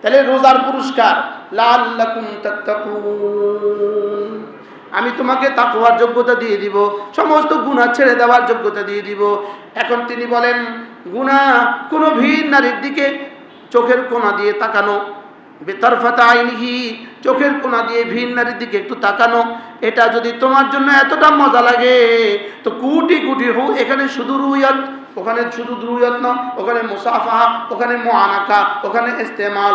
তাহলে রোজার পুরস্কার। আমি তোমাকে তাকওয়ার যোগ্যতা দিয়ে দিব, সমস্ত গুনাহ ছেড়ে দেওয়ার যোগ্যতা দিয়ে দিব। এখন তিনি বলেন, গুনাহ কোনো ভিন নারীর দিকে চোখের কোনা দিয়ে তাকানো, বেতরফাতা আইনিহি, চোখের কোনা দিয়ে ভিন নারীর দিকে একটু তাকানো, এটা যদি তোমার জন্য এতটা মজা লাগে, তো কুটি কুটি হু, এখানে শুধু রুইয়ত ওখানে শুধু রুইয়ত না, ওখানে মুসাফা ওখানে মোয়ানাকা ওখানে ইস্তেমাল।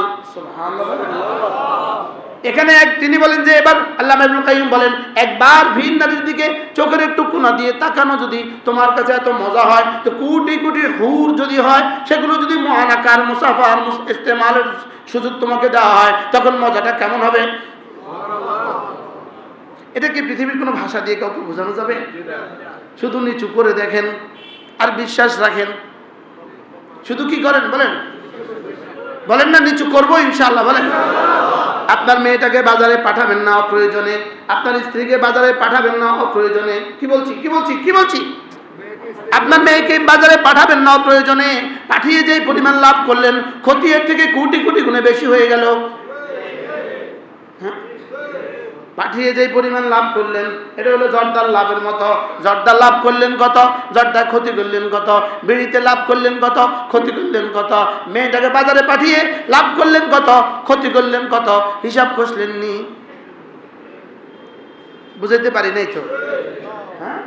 এখানে এক তিনি বলেন যে, এবার আল্লাহ ইবনুল কাইয়্যিম বলেন, একবার ভিন নারীর দিকে চোখের একটু কোনা দিয়ে তাকানো যদি তোমার কাছে এত মজা হয়, তো কোটি কোটি হুর যদি হয়, সেগুলো যদি মহানাকার মুসাফার মুস- ইস্তেমালের সুযোগ তোমাকে দেওয়া হয়, তখন মজাটা কেমন হবে? এটা কি পৃথিবীর কোনো ভাষা দিয়ে কাউকে বোঝানো যাবে? শুধু নিচু করে দেখেন। আর বিশ্বাস রাখেন। শুধু কি করেন বলেন? বলেন না, নিচু করব ইনশাল্লাহ বলেন। আপনার মেয়েটাকে বাজারে পাঠাবেন না, অপ্রয়োজনে। আপনার স্ত্রীকে বাজারে পাঠাবেন না, অপ্রয়োজনে। কি বলছি কি বলছি কি বলছি? আপনার মেয়েকে বাজারে পাঠাবেন না, অপ্রয়োজনে। পাঠিয়ে যে পরিমাণ লাভ করলেন, ক্ষতি এর থেকে কোটি কোটি গুণে বেশি হয়ে গেল? পাঠিয়ে যে পরিমাণ লাভ করলেন, এটা হলো জর্দার লাভের মতো। জর্দা লাভ করলেন কত? জর্দা ক্ষতি করলেন কত? বিড়িতে লাভ করলেন কত? ক্ষতি করলেন কত? মেয়েটাকে বাজারে পাঠিয়ে লাভ করলেন কত? ক্ষতি করলেন কত? হিসাব কষলেন নি বুঝাইতে পারি নাই তো? হ্যাঁ?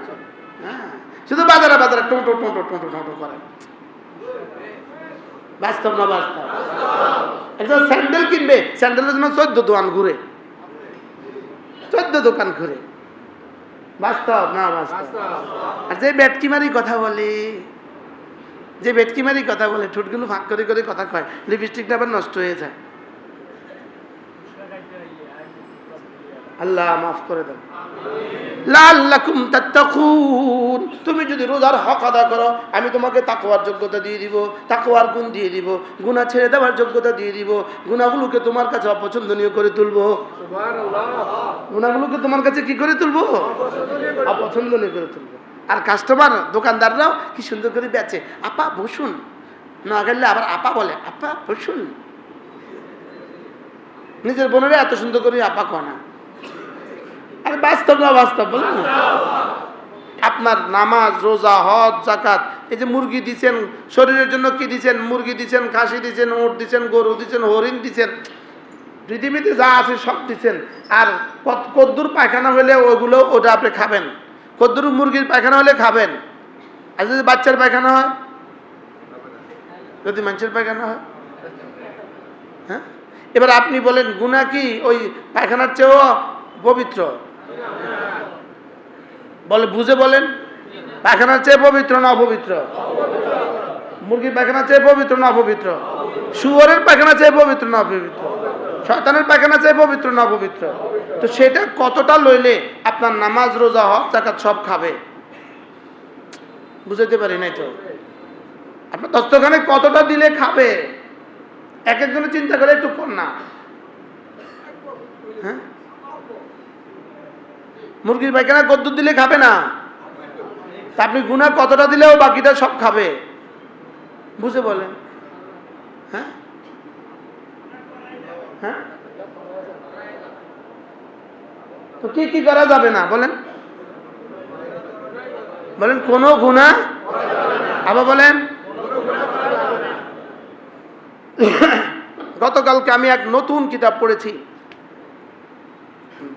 হ্যাঁ। শুধু বাজারে বাজারে টোটো টোটো টোটো টোটো করে। বাস্তব না বাস্তব একটা স্যান্ডেল কিনবে, স্যান্ডেলের জন্য চোদ্দ দোকান ঘুরে। চোদ্দ দোকান করে বাস্তব না বাস্তব? আর যে বেটকিমারি কথা বলে যে বেটকিমারি কথা বলে ঠোঁটগুলো ফাঁক করে করে কথা কয় লিপস্টিকটা আবার নষ্ট হয়ে যায়। আল্লাহ মাফ করে দেন। লাল্লাকুম তাত্তাকুন। তুমি যদি রোজার হক আদা করো আমি তোমাকে তাকওয়ার যোগ্যতা দিয়ে দিব তাকওয়ার গুণ দিয়ে দিব গুনাহ ছেড়ে দেওয়ার যোগ্যতা দিয়ে দিব গুনাহগুলোকে তোমার কাছে অপছন্দনীয় করে তুলবো। গুনাহগুলোকে তোমার কাছে কি করে তুলবো? অপছন্দনীয় করে তুলবো। আর কাস্টমার দোকানদাররাও কি সুন্দর করে বেচে। আপা বসুন। না গেলে আবার আপা বলে আপা বসুন। নিজের বোনেরা এত সুন্দর করে আপা কয় না। আরে বাস্তব না বাস্তব, বলেন আপনার নামাজ, রোজা, হজ জাকাত এই যে মুরগি দিচ্ছেন শরীরের জন্য কি দিচ্ছেন মুরগি দিচ্ছেন খাসি দিছেন, উট দিচ্ছেন গরু দিচ্ছেন হরিণ দিচ্ছেন পৃথিবীতে যা আছে সব দিচ্ছেন আর কদ্দুর পায়খানা হলে ওগুলো ওটা আপনি খাবেন। কদ্দুর মুরগির পায়খানা হলে খাবেন। আর যদি বাচ্চার পায়খানা হয়? যদি মানুষের পায়খানা হয়? হ্যাঁ? এবার আপনি বলেন গুণা কি? ওই পায়খানার চেয়েও পবিত্র। বলে, বুঝে বলেন? পায়খানার চেয়ে পবিত্র না অপবিত্র? মুরগির পায়খানা চেয়ে পবিত্র না অপবিত্র? শুয়োরের পায়খানা চেয়ে পবিত্র না অপবিত্র? শয়তানের পায়খানা চেয়ে পবিত্র না অপবিত্র? তো সেটা কতটা লইলে আপনার নামাজ, রোজা হক জাকাত সব খাবে? বুঝাইতে পারি নাই তো? আপনার দস্তখানে কতটা দিলে খাবে? এক একজনে চিন্তা করে একটু কর না। হ্যাঁ? মুরগির পায়খানা কদ্দুর দিলে খাবে না। তা আপনি গুনা কতটা দিলেও বাকিটা সব খাবে? বুঝে বলেন। হ্যাঁ? হ্যাঁ? তো কি কি করা যাবে না? বলেন। বলেন, কোনো গুণা আবার বলেন। গতকালকে আমি এক নতুন কিতাব পড়েছি।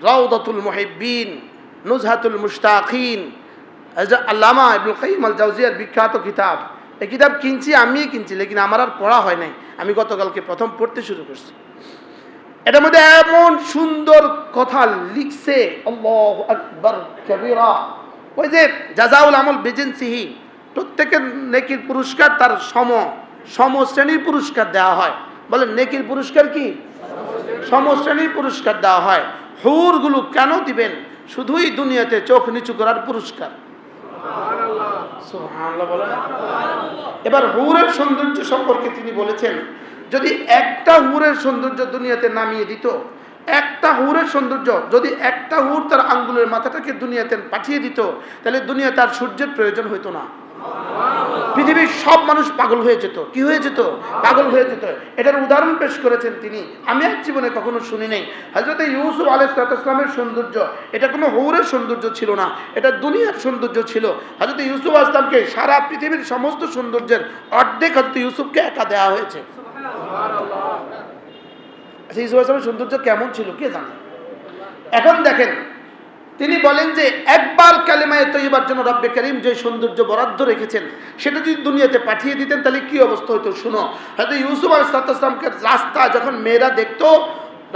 রাউদাতুল মুহিব্বিন। নুজহাতুল মুশতাকিন। আল্লামা ইবনুল কাইয়িম আল জাওজিয়ার বিখ্যাত কিতাব, এই কিতাব কিনছি, আমিই কিনছি, লেকিন আমার আর পড়া হয় নাই। আমি গতকালকে প্রথম পড়তে শুরু করছি। এটার মধ্যে এমন সুন্দর কথা লিখছে ওই যে জাজাউল আমল বেজেন্সিহি প্রত্যেকের নেকির পুরস্কার তার সম সম শ্রেণির পুরস্কার দেওয়া হয়। বলেন, নেকির পুরস্কার কি? সম শ্রেণির পুরস্কার দেওয়া হয়। হুরগুলো কেন দিবেন? শুধুই দুনিয়াতে চোখ নিচু করার পুরস্কার। এবার হুরের সৌন্দর্য সম্পর্কে তিনি বলেছেন যদি একটা হুরের সৌন্দর্য দুনিয়াতে নামিয়ে দিত একটা হুরের সৌন্দর্য, যদি একটা হুর তার আঙ্গুলের মাথাটাকে দুনিয়াতে পাঠিয়ে দিত, তাহলে দুনিয়া তার সূর্যের প্রয়োজন হতো না। পৃথিবীর সব মানুষ পাগল হয়ে যেত। কি হয়ে যেত? পাগল হয়ে যেত। এটার উদাহরণ পেশ করেছেন তিনি। আমি এক জীবনে কখনো শুনি নাই। হজরত ইউসুফ আলাইসলামের সৌন্দর্য, এটা কোনো হৌরের সৌন্দর্য ছিল না, এটা দুনিয়ার সৌন্দর্য ছিল। হজরত ইউসুফ আসলামকে সারা পৃথিবীর সমস্ত সৌন্দর্যের অর্ধেক হজরত ইউসুফকে একা দেওয়া হয়েছে। আচ্ছা ইউসুফ আসলামের সৌন্দর্য কেমন ছিল, কে জানে? এখন দেখেন, তিনি বলেন যে একবার কালেমায় তৈবার জন্য রব্বে করিম যে সৌন্দর্য বরাদ্দ রেখেছেন, সেটা যদি দুনিয়াতে পাঠিয়ে দিতেন, তাহলে কি অবস্থা হতো? শুনো, হয়তো ইউসুফ আলাইসালামকে রাস্তা যখন মেয়েরা দেখতো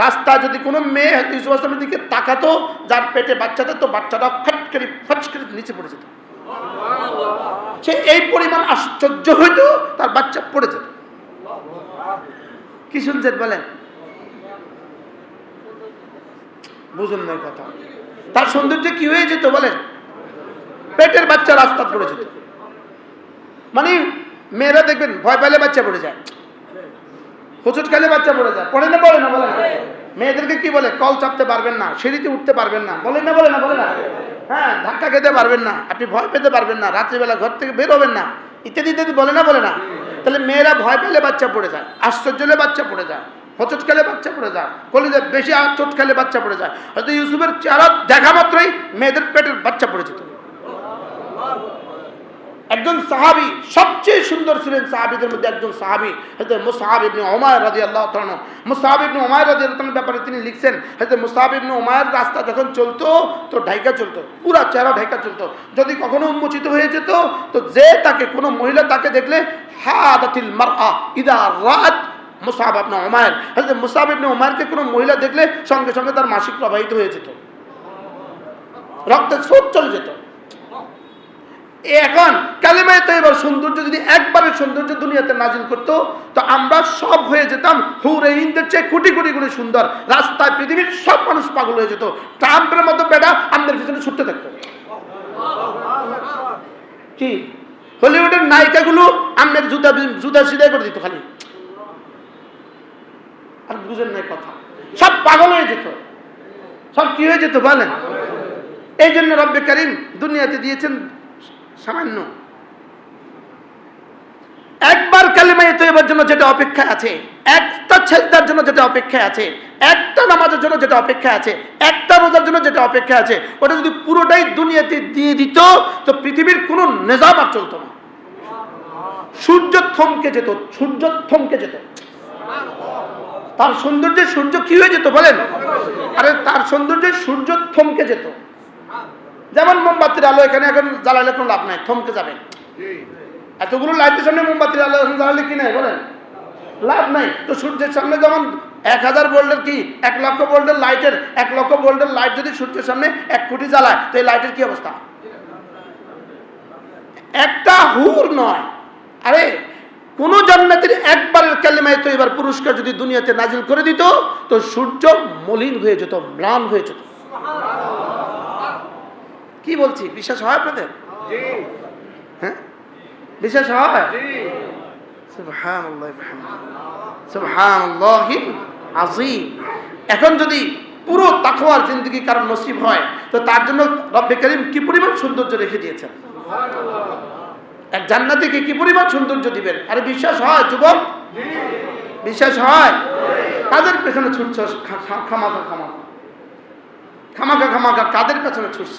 রাস্তা যদি কোনো মেয়ে হয়তো ইউসুফ আসলামের দিকে তাকাতো, যার পেটে বাচ্চাটা তো বাচ্চাটা ফট করে ফট করে নিচে পড়ে যেত। সে এই পরিমাণ আশ্চর্য হইতো, তার বাচ্চা পড়ে যেত। কি শুনছেন বলেন? বুঝুন না কথা। তার সৌন্দর্য কি হয়ে যেত বলেন? পেটের বাচ্চা রাস্তা পড়ে যেত। মানে মেয়েরা দেখবেন, ভয় পেলে বাচ্চা পড়ে যায়। হুচুট খেলে বাচ্চা পড়ে যায়। পড়ে না পড়ে না, বলে মেয়েদেরকে কি বলে? কল চাপতে পারবেন না, সিঁড়িতে উঠতে পারবেন না। বলে না বলে না বলে না। হ্যাঁ ধাক্কা খেতে পারবেন না। আপনি ভয় পেতে পারবেন না। রাত্রিবেলা ঘর থেকে বের হবেন না। ইত্যাদি ইত্যাদি বলে না বলে না। তাহলে মেয়েরা ভয় পেলে বাচ্চা পড়ে যায়। আশ্চর্য বাচ্চা পড়ে যায়। হোঁচট খেলে বাচ্চা পড়ে যায়, কলিজে বেশি চোট খেলে বাচ্চা পড়ে যায়। হয়তো ইউসুফের চেহারা দেখা মাত্রই মেয়েদের পেটের বাচ্চা পড়ে যেত। একজন সাহাবি, সবচেয়ে সুন্দর ছিলেন সাহাবিদের মধ্যে একজন সাহাবি হয়তো মুসাহাব ইবনে ওমায় রাজি আল্লাহ তালন মুসাহাব ইবনে ওমায় রাজি আল্লাহ ব্যাপারে তিনি লিখছেন হয়তো মুসাহাব ইবনে ওমায়ের রাস্তা যখন চলতো, তো ঢাইকা চলতো, পুরা চেহারা ঢাইকা চলতো। যদি কখনো উন্মোচিত হয়ে যেত, তো যে তাকে, কোনো মহিলা তাকে দেখলে হা হাদাতিল মারআ, ইদা রাত মুসাহাব ওমায়ের মুসাহাব ওমায়েরকে কোনো মহিলা দেখলে সঙ্গে সঙ্গে তার মাসিক প্রবাহিত হয়ে যেত। রক্তের স্রোত চলে যেত। এখন কালেমায় তো এবার সৌন্দর্য যদি সৌন্দর্য দুনিয়াতে নাজিল করতো, তো আমরা সব হয়ে যেতাম হুরে ইন্দের চেয়ে কোটি কোটি গুণে সুন্দর। রাস্তায় পৃথিবীর সব মানুষ পাগল হয়ে যেত। ট্রাম্পের মতো বেটা আমাদের পিছনে ছুটতে থাকতো। কি? হলিউডের নায়িকাগুলো আমনের জুতা জুতা সিধাই করে দিত খালি। আর বুঝেন না এই কথা। সব পাগল হয়ে যেত। সব কি হয়ে যেত বলেন? এই জন্য রব্বে করিম দুনিয়াতে দিয়েছেন সামান্য। একবার কালিমাই তৈবার জন্য যেটা অপেক্ষা আছে, একটা ছেজদার জন্য যেটা অপেক্ষা আছে, একটা নামাজের জন্য যেটা অপেক্ষা আছে, একটা রোজার জন্য যেটা অপেক্ষা আছে, ওটা যদি পুরোটাই দুনিয়াতে দিয়ে দিত, তো পৃথিবীর কোনো নিজাম আর চলতো না। সূর্য থমকে যেত, সূর্য থমকে যেত। তার সৌন্দর্যে সূর্য কি হয়ে যেত বলেন? আরে তার সৌন্দর্যে সূর্য থমকে যেত। যেমন মোমবাতির আলো এখানে এখন জ্বালালে কোনো লাভ নাই, থমকে যাবে। এতগুলো লাইটের সামনে মোমবাতির আলো এখন জ্বালালে কি নাই বলেন? লাভ নাই। তো সূর্যের সামনে যেমন এক হাজার বোল্ডের কি? এক লক্ষ বোল্ডের লাইটের এক লক্ষ ভোল্টের লাইট যদি সূর্যের সামনে এক কোটি জ্বালায়, তো এই লাইটের কি অবস্থা? একটা হুর নয়। আরে কোন জান্নাতের একবারের কালেমায় তো এবার পুরস্কার যদি দুনিয়াতে নাজিল করে দিত তো সূর্য মলিন হয়ে যেত ম্লান হয়ে যেত। কি বলছি? বিশ্বাস হয় আপনাদের? হ্যাঁ? বিশ্বাস হয়? এখন যদি পুরো তাকওয়ার জিন্দগি কারণ নসিব হয় তো তার জন্য রব্বে করিম কি পরিমাণ সৌন্দর্য রেখে দিয়েছেন? এক জান্নাতিকে কি পরিমাণ সৌন্দর্য দিবেন? আরে বিশ্বাস হয়, যুবক? বিশ্বাস হয়? কাদের পেছনে ছুটছ খামাকা খামাকা খামাকা খামাকা কাদের পেছনে ছুটছ